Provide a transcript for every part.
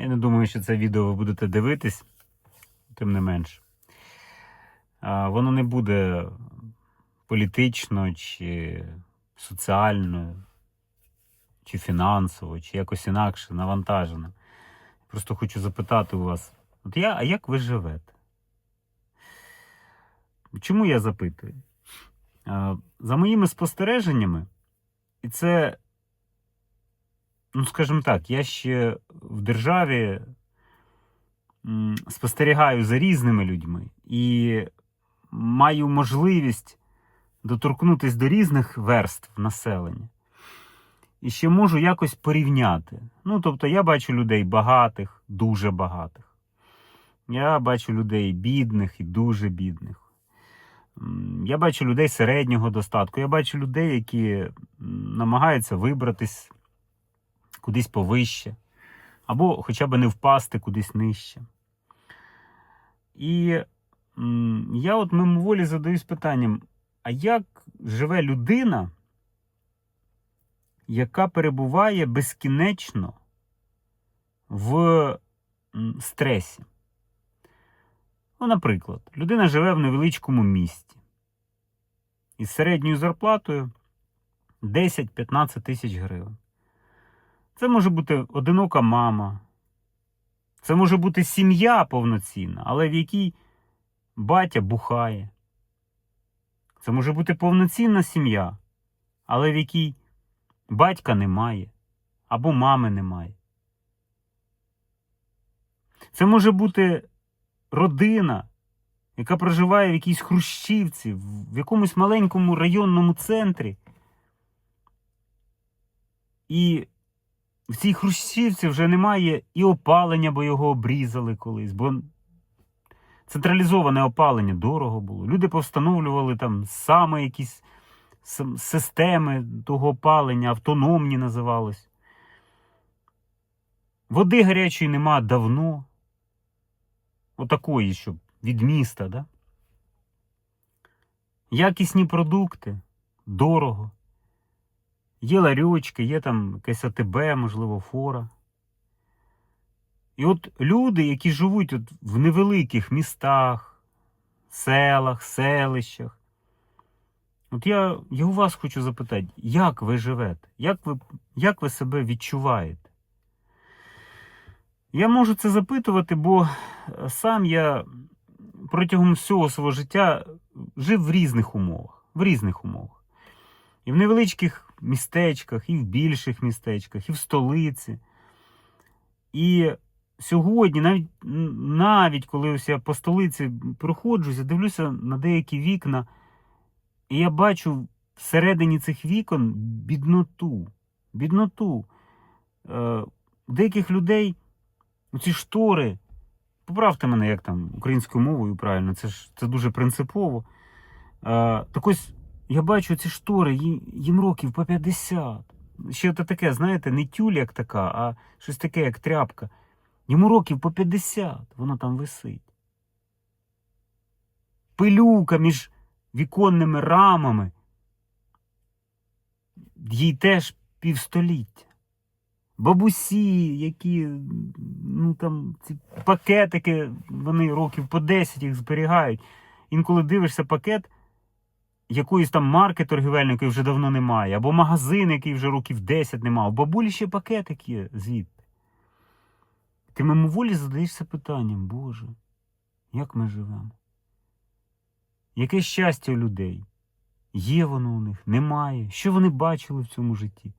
Я не думаю, що це відео ви будете дивитись, тим не менш. Воно не буде політично, чи соціально, чи фінансово, чи якось інакше навантажено. Просто хочу запитати у вас: от я, а як ви живете? Чому я запитую? За моїми спостереженнями, і це, ну скажімо так, я ще в державі спостерігаю за різними людьми і маю можливість доторкнутися до різних верств населення. І ще можу якось порівняти. Ну, тобто, я бачу людей багатих, дуже багатих. Я бачу людей бідних і дуже бідних. Я бачу людей середнього достатку. Я бачу людей, які намагаються вибратись кудись повище, або хоча б не впасти кудись нижче. І я от мимоволі задаюсь питанням: а як живе людина, яка перебуває безкінечно в стресі? Ну, наприклад, людина живе в невеличкому місті із середньою зарплатою 10-15 тисяч гривень. Це може бути одинока мама, це може бути сім'я повноцінна, але в якій батя бухає. Це може бути повноцінна сім'я, але в якій батька немає або мами немає. Це може бути родина, яка проживає в якійсь хрущівці, в якомусь маленькому районному центрі. І в цій хрущівці вже немає і опалення, бо його обрізали колись, бо централізоване опалення дорого було. Люди повстановлювали там саме якісь системи того опалення, автономні називалось. Води гарячої нема давно. Отакої, щоб від міста, да? Якісні продукти, дорого. Є ларьочки, є там якесь АТБ, можливо, фора. І от люди, які живуть от в невеликих містах, селах, селищах. От я, я у вас хочу запитати, як ви живете? Як ви, як ви себе відчуваєте? Я можу це запитувати, бо е, сам я протягом всього свого життя жив в різних умовах. В різних умовах. І в невеличких містечках, і в більших містечках, і в столиці. І сьогодні, навіть, навіть коли ось я по столиці проходжуся, дивлюся на деякі вікна, і я бачу всередині цих вікон бідноту. Бідноту. Е, деяких людей ці штори. Поправте мене, як там українською мовою правильно, це ж це дуже принципово. Е, так ось я бачу ці штори, їм, років по 50. Ще це таке, знаєте, не тюль як така, а щось таке, як тряпка. Йому років по 50, воно там висить. Пилюка між віконними рамами. Їй теж півстоліття. Бабусі, які ну там ці пакетики, вони років по 10 їх зберігають. Інколи дивишся пакет якоїсь там марки торгівельної, вже давно немає, або магазин, який вже років 10 немає. У бабулі ще пакетик є звідти. Ти мимоволі задаєшся питанням, Боже, як ми живемо? Яке щастя у людей? Є воно у них, немає. Що вони бачили в цьому житті?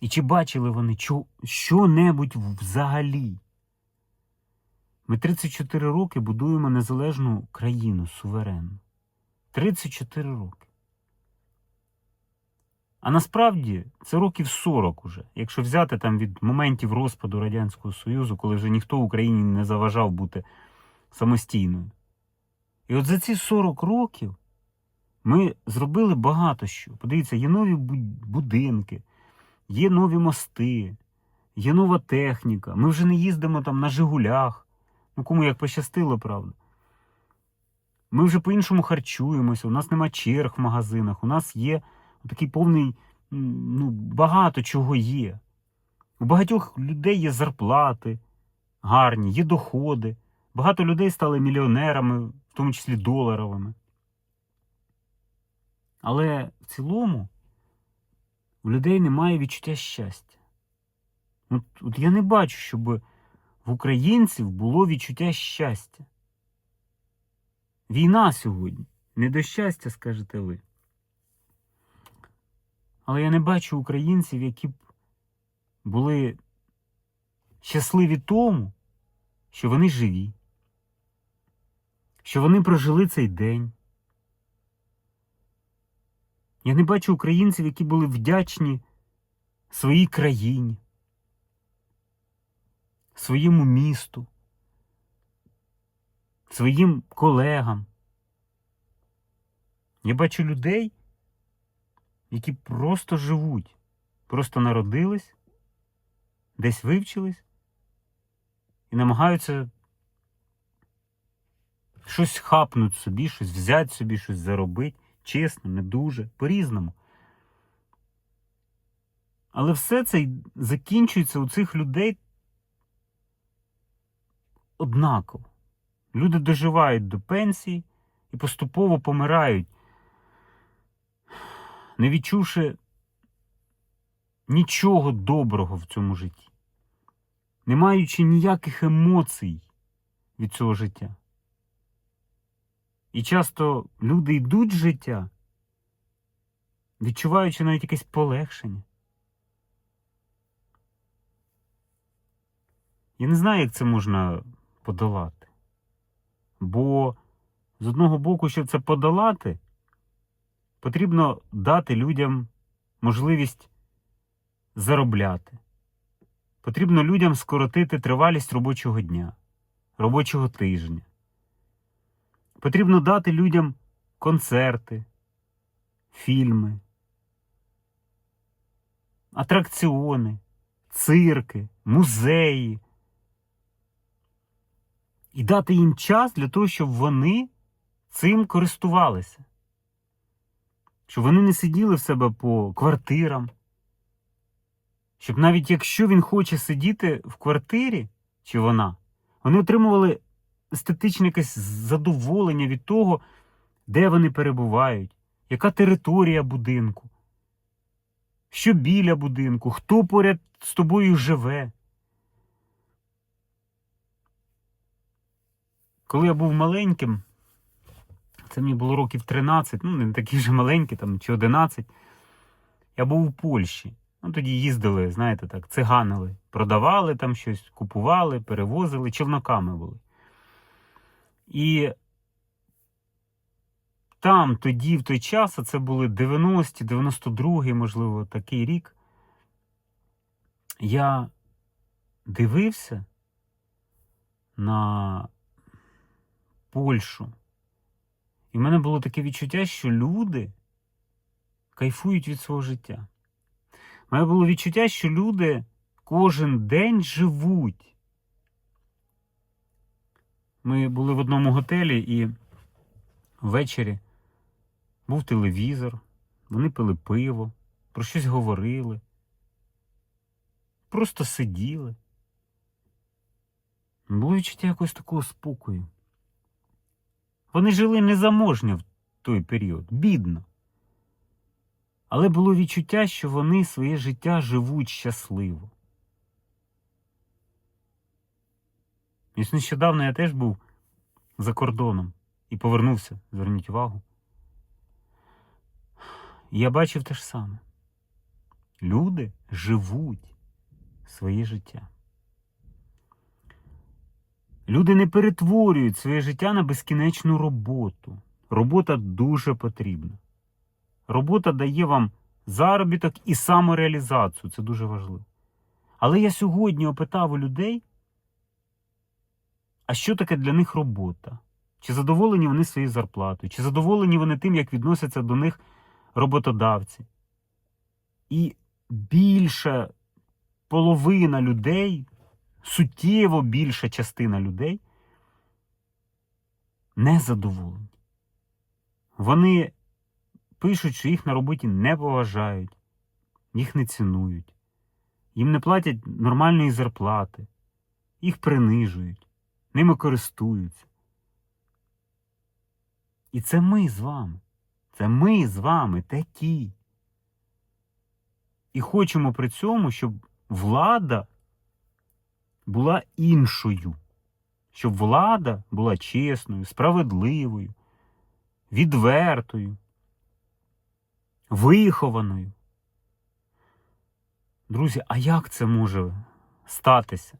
І чи бачили вони що-небудь взагалі? Ми 34 роки будуємо незалежну країну суверенну. 34 роки. А насправді це років 40 уже, якщо взяти там від моментів розпаду Радянського Союзу, коли вже ніхто Україні не заважав бути самостійною. І от за ці 40 років ми зробили багато що. Подивіться, є нові будинки, є нові мости, є нова техніка. Ми вже не їздимо там на Жигулях. Ну, кому як пощастило, правда. Ми вже по-іншому харчуємося, у нас нема черг в магазинах, у нас є такий повний, ну, багато чого є. У багатьох людей є зарплати гарні, є доходи. Багато людей стали мільйонерами, в тому числі доларовими. Але в цілому у людей немає відчуття щастя. От, от я не бачу, щоб в українців було відчуття щастя. Війна сьогодні. Не до щастя, скажете ви. Але я не бачу українців, які б були щасливі тому, що вони живі, що вони прожили цей день. Я не бачу українців, які були вдячні своїй країні, своєму місту, своїм колегам. Я бачу людей, які просто живуть, просто народились, десь вивчились і намагаються щось хапнути собі, щось взяти собі, щось заробити. Чесно, не дуже, по-різному. Але все це закінчується у цих людей однаково. Люди доживають до пенсії і поступово помирають, не відчувши нічого доброго в цьому житті, не маючи ніяких емоцій від цього життя. І часто люди йдуть з життя, відчуваючи навіть якесь полегшення. Я не знаю, як це можна подолати. Бо з одного боку, щоб це подолати, потрібно дати людям можливість заробляти. Потрібно людям скоротити тривалість робочого дня, робочого тижня. Потрібно дати людям концерти, фільми, атракціони, цирки, музеї. І дати їм час для того, щоб вони цим користувалися. Щоб вони не сиділи в себе по квартирам. Щоб навіть якщо він хоче сидіти в квартирі, чи вона, вони отримували естетичне якесь задоволення від того, де вони перебувають, яка територія будинку, що біля будинку, хто поряд з тобою живе. Коли я був маленьким, це мені було років 13, ну не такі вже маленькі, там, чи 11, я був у Польщі. Ну, тоді їздили, знаєте так, циганили, продавали там щось, купували, перевозили, човнаками були. І там тоді, в той час, а це були 90-ті, 92-й, можливо, такий рік, я дивився на Польщу. І в мене було таке відчуття, що люди кайфують від свого життя. У мене було відчуття, що люди кожен день живуть. Ми були в одному готелі і ввечері був телевізор, вони пили пиво, про щось говорили, просто сиділи. Було відчуття якогось такого спокою. Вони жили незаможньо в той період, бідно. Але було відчуття, що вони своє життя живуть щасливо. І нещодавно я теж був за кордоном і повернувся, зверніть увагу. Я бачив те ж саме. Люди живуть своє життя. Люди не перетворюють своє життя на безкінечну роботу. Робота дуже потрібна. Робота дає вам заробіток і самореалізацію. Це дуже важливо. Але я сьогодні опитав у людей, а що таке для них робота? Чи задоволені вони своєю зарплатою, чи задоволені вони тим, як відносяться до них роботодавці? І більша половина людей, суттєво більша частина людей не задоволені. Вони пишуть, що їх на роботі не поважають, їх не цінують, їм не платять нормальної зарплати, їх принижують, ними користуються. І це ми з вами. Це ми з вами такі. І хочемо при цьому, щоб влада була іншою, щоб влада була чесною, справедливою, відвертою, вихованою. Друзі, а як це може статися,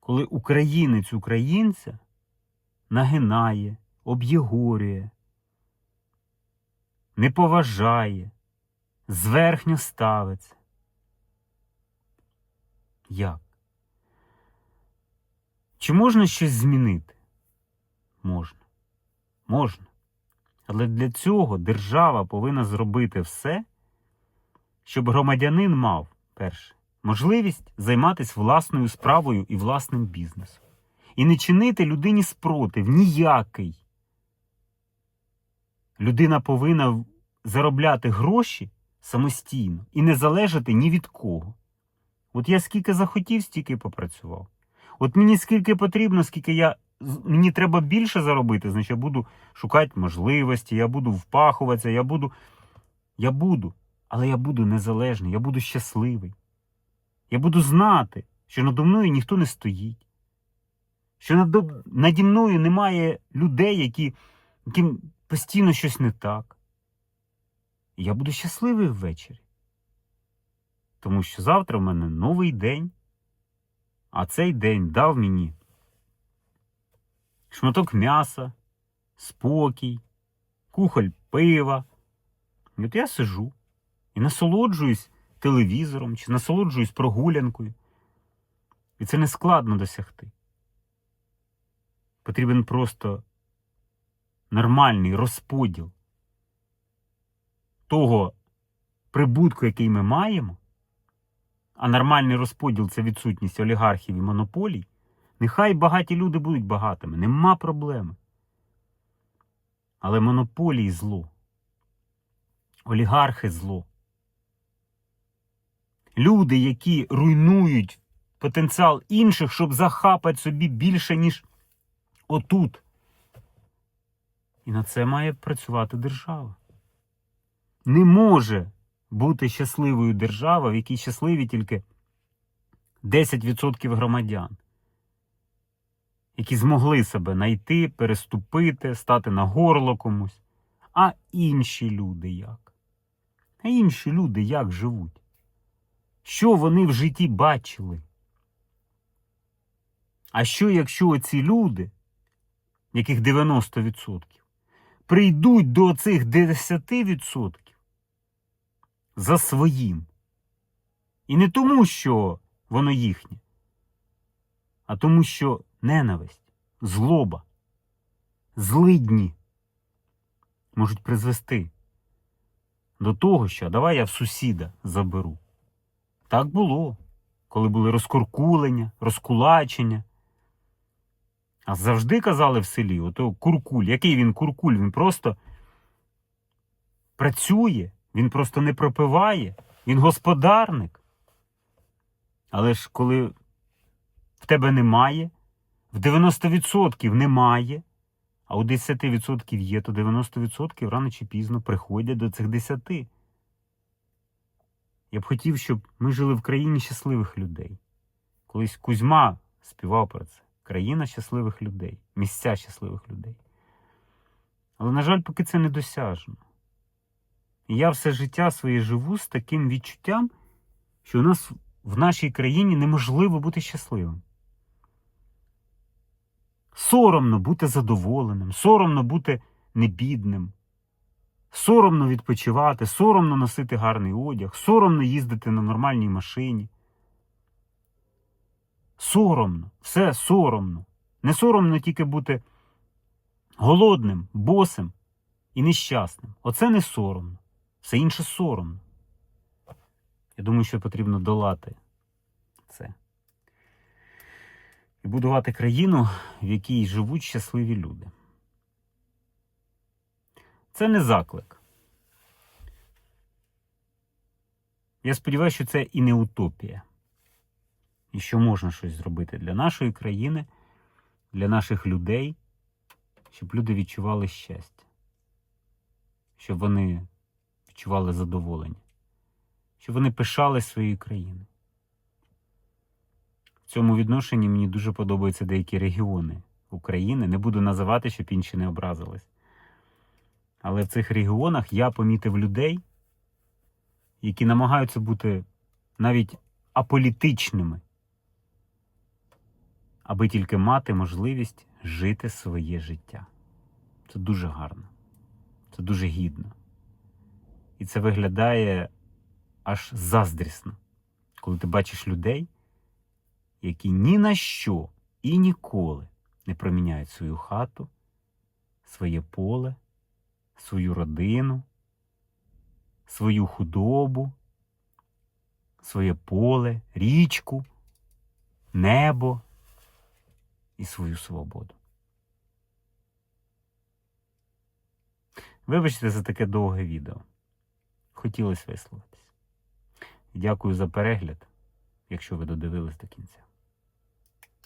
коли українець українця нагинає, об'єгорює, не поважає, зверхньо ставиться? Як? Чи можна щось змінити? Можна. Можна. Але для цього держава повинна зробити все, щоб громадянин мав, перше, можливість займатися власною справою і власним бізнесом. І не чинити людині спротив ніякий. Людина повинна заробляти гроші самостійно і не залежати ні від кого. От я скільки захотів, стільки попрацював. От мені скільки потрібно, скільки я мені треба більше заробити, значить я буду шукати можливості, я буду впахуватися, я буду. Я буду, але я буду незалежний, я буду щасливий. Я буду знати, що надо мною ніхто не стоїть, що надо, наді мною немає людей, які, яким постійно щось не так. Я буду щасливий ввечері. Тому що завтра в мене новий день, а цей день дав мені шматок м'яса, спокій, кухоль пива. І от я сижу і насолоджуюсь телевізором чи насолоджуюсь прогулянкою. І це не складно досягти. Потрібен просто нормальний розподіл того прибутку, який ми маємо, а нормальний розподіл це відсутність олігархів і монополій. Нехай багаті люди будуть багатими, нема проблеми. Але монополії зло. Олігархи зло. Люди, які руйнують потенціал інших, щоб захапати собі більше, ніж отут. І на це має працювати держава. Не може бути щасливою держава, в якій щасливі тільки 10% громадян які змогли себе знайти, переступити, стати на горло комусь. А інші люди як? А інші люди як живуть? Що вони в житті бачили? А що, якщо ці люди, яких 90%, прийдуть до цих 10% за своїм? І не тому, що воно їхнє, а тому, що ненависть, злоба, злидні можуть призвести до того, що давай я в сусіда заберу. Так було, коли були розкуркулення, розкулачення. А завжди казали в селі, ото куркуль. Який він куркуль? Він просто працює, він просто не пропиває, він господарник. Але ж коли в тебе немає, в 90% немає, а у 10% є, то 90% рано чи пізно приходять до цих 10. Я б хотів, щоб ми жили в країні щасливих людей. Колись Кузьма співав про це. Країна щасливих людей, місця щасливих людей. Але, на жаль, поки це недосяжно. Я все життя своє живу з таким відчуттям, що у нас в нашій країні неможливо бути щасливим. Соромно бути задоволеним, соромно бути небідним, соромно відпочивати, соромно носити гарний одяг, соромно їздити на нормальній машині. Соромно, все соромно. Не соромно тільки бути голодним, босим і нещасним. Оце не соромно. Все інше соромно. Я думаю, що потрібно долати це і будувати країну, в якій живуть щасливі люди. Це не заклик. Я сподіваюся, що це і не утопія. І що можна щось зробити для нашої країни, для наших людей, щоб люди відчували щастя, щоб вони відчували задоволення, щоб вони пишали своєю країною. В цьому відношенні мені дуже подобаються деякі регіони України. Не буду називати, щоб інші не образились. Але в цих регіонах я помітив людей, які намагаються бути навіть аполітичними, аби тільки мати можливість жити своє життя. Це дуже гарно, це дуже гідно. І це виглядає аж заздрісно, коли ти бачиш людей, які ні на що і ніколи не проміняють свою хату, своє поле, свою родину, свою худобу, своє поле, річку, небо і свою свободу. Вибачте за таке довге відео. Хотілося висловитись. Дякую за перегляд, якщо ви додивились до кінця.